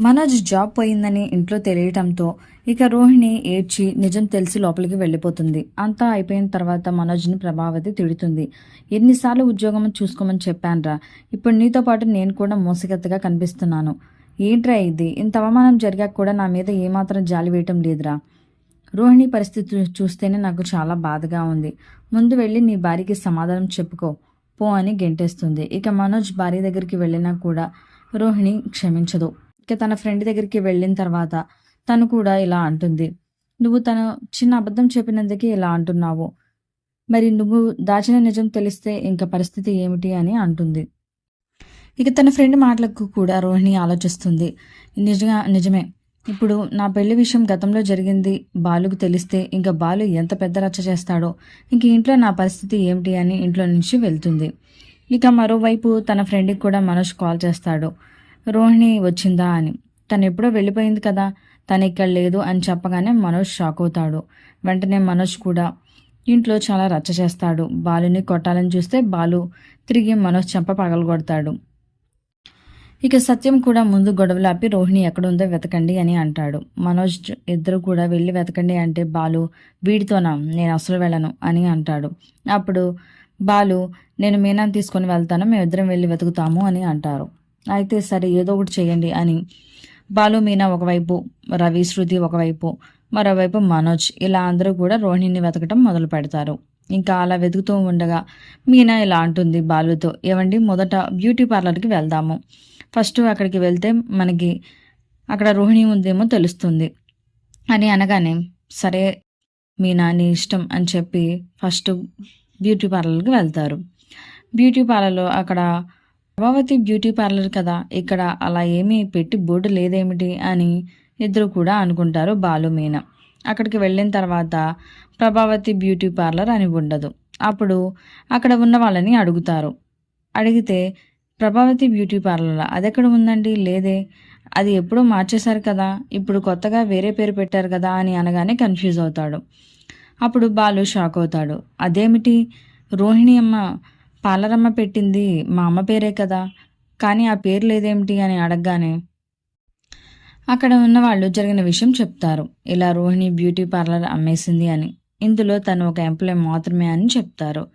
Manoj job పోయిందని ఇంట్లో తెలియటంతో ఇక రోహిణి ఏడ్చి నిజం తెలిసి లోపలికి వెళ్ళిపోతుంది. అంతా అయిపోయిన తర్వాత మనోజ్ని ప్రభావతి తిడుతుంది. ఎన్నిసార్లు ఉద్యోగం చూసుకోమని చెప్పానురా. ఇప్పుడు నీతో పాటు నేను కూడా మోసగత్తగా కనిపిస్తున్నాను. ఏంట్రా ఇది? ఇంత అవమానం జరిగాక కూడా నా మీద ఏమాత్రం జాలి వేయటం లేదురా. రోహిణి పరిస్థితి చూ- చూస్తేనే నాకు చాలా బాధగా ఉంది. ముందు వెళ్ళి నీ భార్యకి సమాధానం చెప్పుకో పో అని గెంటేస్తుంది. ఇక మనోజ్ భార్య దగ్గరికి వెళ్ళినా కూడా రోహిణి క్షమించదు. ఇక తన ఫ్రెండ్ దగ్గరికి వెళ్ళిన తర్వాత తను కూడా ఇలా అంటుంది. నువ్వు తను చిన్న అబద్ధం చెప్పినందుకే ఇలా అంటున్నావు. మరి నువ్వు దాచిన నిజం తెలిస్తే ఇంకా పరిస్థితి ఏమిటి? అని అంటుంది. ఇక తన ఫ్రెండ్ మాటలకు కూడా రోహిణి ఆలోచిస్తుంది. నిజంగా నిజమే. ఇప్పుడు నా పెళ్ళి విషయం గతంలో జరిగింది. బాలుకు తెలిస్తే ఇంకా బాలు ఎంత పెద్ద రచ్చ చేస్తాడో ఇంక ఇంట్లో నా పరిస్థితి ఏమిటి? అని ఇంట్లో నుంచి వెళ్తుంది. ఇక మరోవైపు తన ఫ్రెండ్కి కూడా మనోజ్ కాల్ చేస్తాడు. రోహిణి వచ్చిందా అని. తను ఎప్పుడో వెళ్ళిపోయింది కదా. తను ఇక్కడ లేదు అని చెప్పగానే మనోజ్ షాక్ అవుతాడు. వెంటనే మనోజ్ కూడా ఇంట్లో చాలా రచ్చ చేస్తాడు. బాలుని కొట్టాలని చూస్తే బాలు తిరిగి మనోజ్ చెంప పగలగొడతాడు. ఇక సత్యం కూడా ముందు గొడవలు ఆపి రోహిణి ఎక్కడుందో వెతకండి అని అంటాడు. మనోజ్ ఇద్దరు కూడా వెళ్ళి వెతకండి అంటే బాలు వీడితోనా? నేను అసలు వెళ్ళను అని అంటాడు. అప్పుడు బాలు నేను మీనాన్ని తీసుకొని వెళ్తాను మేమిద్దరం వెళ్ళి వెతుకుతాము అని అంటారు. అయితే సరే ఏదో ఒకటి చేయండి అని. బాలు మీనా ఒకవైపు రవి శృతి ఒకవైపు మరోవైపు మనోజ్. ఇలా అందరూ కూడా రోహిణిని వెతకటం మొదలు పెడతారు. ఇంకా అలా వెతుకుతూ ఉండగా మీనా ఇలా అంటుంది బాలుతో ఏవండి మొదట బ్యూటీ పార్లర్కి వెళ్దాము. ఫస్ట్ అక్కడికి వెళ్తే మనకి అక్కడ రోహిణి ఉందేమో తెలుస్తుంది అని అనగానే సరే మీనా నీ ఇష్టం అని చెప్పి ఫస్ట్ బ్యూటీ పార్లర్కి వెళ్తారు. బ్యూటీ పార్లర్లో అక్కడ ప్రభావతి బ్యూటీ పార్లర్ కదా ఇక్కడ అలా ఏమీ పెట్టి బోర్డు లేదేమిటి అని ఇద్దరు కూడా అనుకుంటారు బాలు మీనా. అక్కడికి వెళ్ళిన తర్వాత ప్రభావతి బ్యూటీ పార్లర్ అని ఉండదు. అప్పుడు అక్కడ ఉన్న వాళ్ళని అడుగుతారు. అడిగితే ప్రభావతి బ్యూటీ పార్లర్ అదెక్కడ ఉందండి? లేదే. అది ఎప్పుడూ మార్చేశారు కదా. ఇప్పుడు కొత్తగా వేరే పేరు పెట్టారు కదా అని అనగానే కన్ఫ్యూజ్ అవుతాడు. అప్పుడు బాలు షాక్ అవుతాడు. అదేమిటి? రోహిణి అమ్మ పాలరమ్మ పెట్టింది మా అమ్మ పేరే కదా కానీ ఆ పేరు లేదేమిటి అని అడగగానే. అక్కడ ఉన్న వాళ్ళు జరిగిన విషయం చెప్తారు. ఇలా రోహిణి బ్యూటీ పార్లర్ అమ్మేసింది అని. ఇందులో తను ఒక ఎంప్లాయ్ మాత్రమే అని చెప్తారు.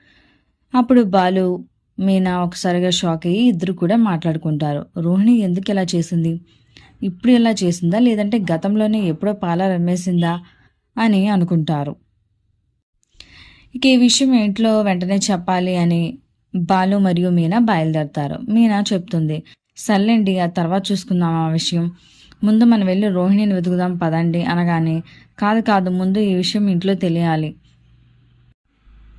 అప్పుడు బాలు మీనా ఒకసారిగా షాక్ అయ్యి ఇద్దరు కూడా మాట్లాడుకుంటారు. రోహిణి ఎందుకు ఇలా చేసింది? ఇప్పుడు ఇలా చేసిందా? లేదంటే గతంలోనే ఎప్పుడో పార్లర్ అమ్మేసిందా? అని అనుకుంటారు. ఇక ఈ విషయం ఇంట్లో వెంటనే చెప్పాలి అని బాలు మరియు మీనా బయలుదేరతారు. మీనా చెప్తుంది సర్లేండి ఆ తర్వాత చూసుకుందాం ఆ విషయం. ముందు మనం వెళ్ళి రోహిణిని వెతుకుదాం పదండి అనగానే కాదు కాదు ముందు ఈ విషయం ఇంట్లో తెలియాలి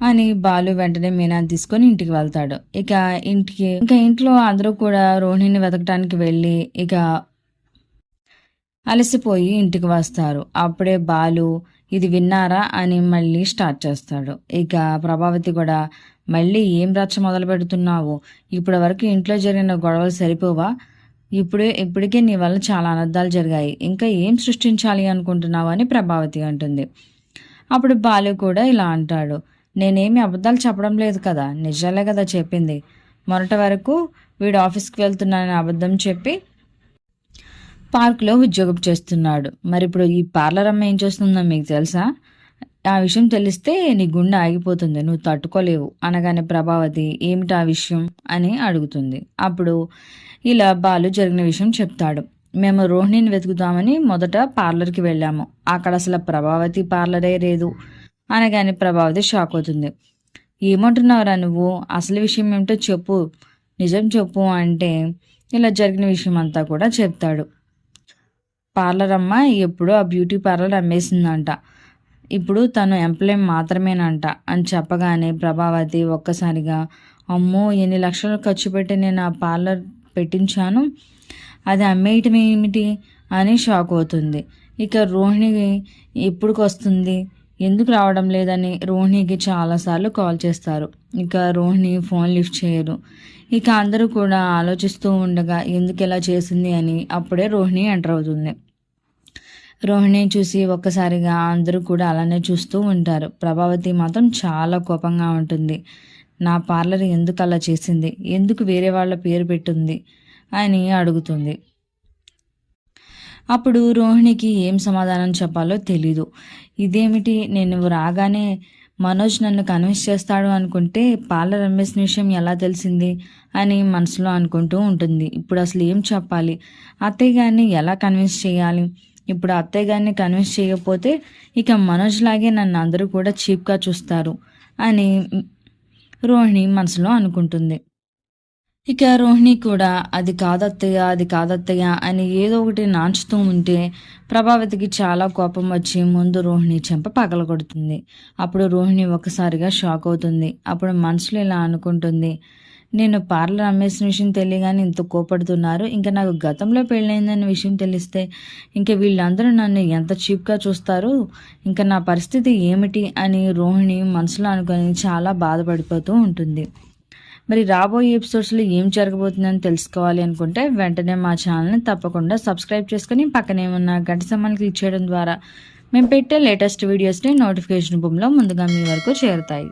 అని బాలు వెంటనే మీనాని తీసుకొని ఇంటికి వెళ్తాడు. ఇక ఇంటికి ఇంకా ఇంట్లో అందరూ కూడా రోహిణిని వెతకడానికి వెళ్ళి ఇక అలసిపోయి ఇంటికి వస్తారు. అప్పుడే బాలు ఇది విన్నారా? అని మళ్ళీ స్టార్ట్ చేస్తాడు. ఇక ప్రభావతి కూడా మళ్ళీ ఏం రచ్చ మొదలు పెడుతున్నావు? ఇప్పటి వరకు ఇంట్లో జరిగిన గొడవలు సరిపోవా? ఇప్పుడే ఇప్పటికే నీ వల్ల చాలా అనర్థాలు జరిగాయి. ఇంకా ఏం సృష్టించాలి అనుకుంటున్నావు? అని ప్రభావతి అంటుంది. అప్పుడు బాలు కూడా ఇలా అంటాడు నేనేమి అబద్ధాలు చెప్పడం లేదు కదా? నిజాలే కదా చెప్పింది. మొన్నటి వరకు వీడు ఆఫీస్కి వెళ్తున్నానని అబద్ధం చెప్పి పార్క్లో ఉద్యోగం చేస్తున్నాడు. మరి ఇప్పుడు ఈ పార్లర్ అమ్మ ఏం చేస్తుందో మీకు తెలుసా? ఆ విషయం తెలిస్తే నీ గుండె ఆగిపోతుంది నువ్వు తట్టుకోలేవు అనగానే ప్రభావతి ఏమిటి ఆ విషయం? అని అడుగుతుంది. అప్పుడు ఇలా బాలు జరిగిన విషయం చెప్తాడు. మేము రోహిణిని వెతుకుతామని మొదట పార్లర్కి వెళ్ళాము. అక్కడ అసలు ప్రభావతి పార్లరే లేదు అనగానే ప్రభావతి షాక్ అవుతుంది. ఏమంటున్నావురా నువ్వు? అసలు విషయం ఏమిటో చెప్పు. నిజం చెప్పు అంటే ఇలా జరిగిన విషయం అంతా కూడా చెప్తాడు. పార్లర్ అమ్మ ఎప్పుడో ఆ బ్యూటీ పార్లర్ అమ్మేసిందంట. ఇప్పుడు తను ఎంప్లాయ్ మాత్రమేనంట అని చెప్పగానే ప్రభావతి ఒక్కసారిగా అమ్మో ఎన్ని లక్షలు ఖర్చు పెట్టి నేను ఆ పార్లర్ పెట్టించాను? అది అమ్మేయటం ఏమిటి? అని షాక్ అవుతుంది. ఇక రోహిణి ఎప్పుడుకి వస్తుంది ఎందుకు రావడం లేదని రోహిణికి చాలాసార్లు కాల్ చేస్తారు. ఇక రోహిణి ఫోన్ లిఫ్ట్ చేయరు. ఇక అందరూ కూడా ఆలోచిస్తూ ఉండగా ఎందుకు ఇలా చేసింది అని అప్పుడే రోహిణి ఎంటర్ అవుతుంది. రోహిణి చూసి ఒక్కసారిగా అందరూ కూడా అలానే చూస్తూ ఉంటారు. ప్రభావతి మాత్రం చాలా కోపంగా ఉంటుంది. నా పార్లర్ ఎందుకు అలా చేసింది? ఎందుకు వేరే వాళ్ళ పేరు పెట్టింది? అని అడుగుతుంది. అప్పుడు రోహిణికి ఏం సమాధానం చెప్పాలో తెలీదు. ఇదేమిటి? నేను రాగానే మనోజ్ నన్ను కన్విన్స్ చేస్తాడు అనుకుంటే పార్లర్ అమ్మేసిన విషయం ఎలా తెలిసింది? అని మనసులో అనుకుంటూ ఉంటుంది. ఇప్పుడు అసలు ఏం చెప్పాలి? అత్తయ్య గారిని ఎలా కన్విన్స్ చేయాలి? ఇప్పుడు అత్తయ్య గారిని కన్విన్స్ చేయకపోతే ఇక మనోజ్ లాగే నన్ను అందరూ కూడా చీప్గా చూస్తారు అని రోహిణి మనసులో అనుకుంటుంది. ఇక రోహిణి కూడా అది కాదత్తయ్య అది కాదత్తయ్య అని ఏదో ఒకటి నాంచుతూ ఉంటే ప్రభావతికి చాలా కోపం వచ్చి ముందు రోహిణి చెంప పగలగొడుతుంది. అప్పుడు రోహిణి ఒకసారిగా షాక్ అవుతుంది. అప్పుడు మనసులో ఇలా అనుకుంటుంది. నేను పార్లర్ అమ్మేసిన విషయం తెలియగానే ఇంత కోపడుతున్నారు. ఇంకా నాకు గతంలో పెళ్ళైందనే విషయం తెలిస్తే ఇంకా వీళ్ళందరూ నన్ను ఎంత చీప్గా చూస్తారు? ఇంకా నా పరిస్థితి ఏమిటి అని రోహిణి మనసులో అనుకొని చాలా బాధపడిపోతూ ఉంటుంది. మరి రాబోయే ఎపిసోడ్స్లో ఏం జరగబోతుందని తెలుసుకోవాలి అనుకుంటే వెంటనే మా ఛానల్ని తప్పకుండా సబ్స్క్రైబ్ చేసుకుని పక్కనే ఉన్న గంట సమ్మాన్ని క్లిక్ చేయడం ద్వారా మేము పెట్టే లేటెస్ట్ వీడియోస్ని నోటిఫికేషన్ రూపంలో ముందుగా మీ వరకు చేరుతాయి.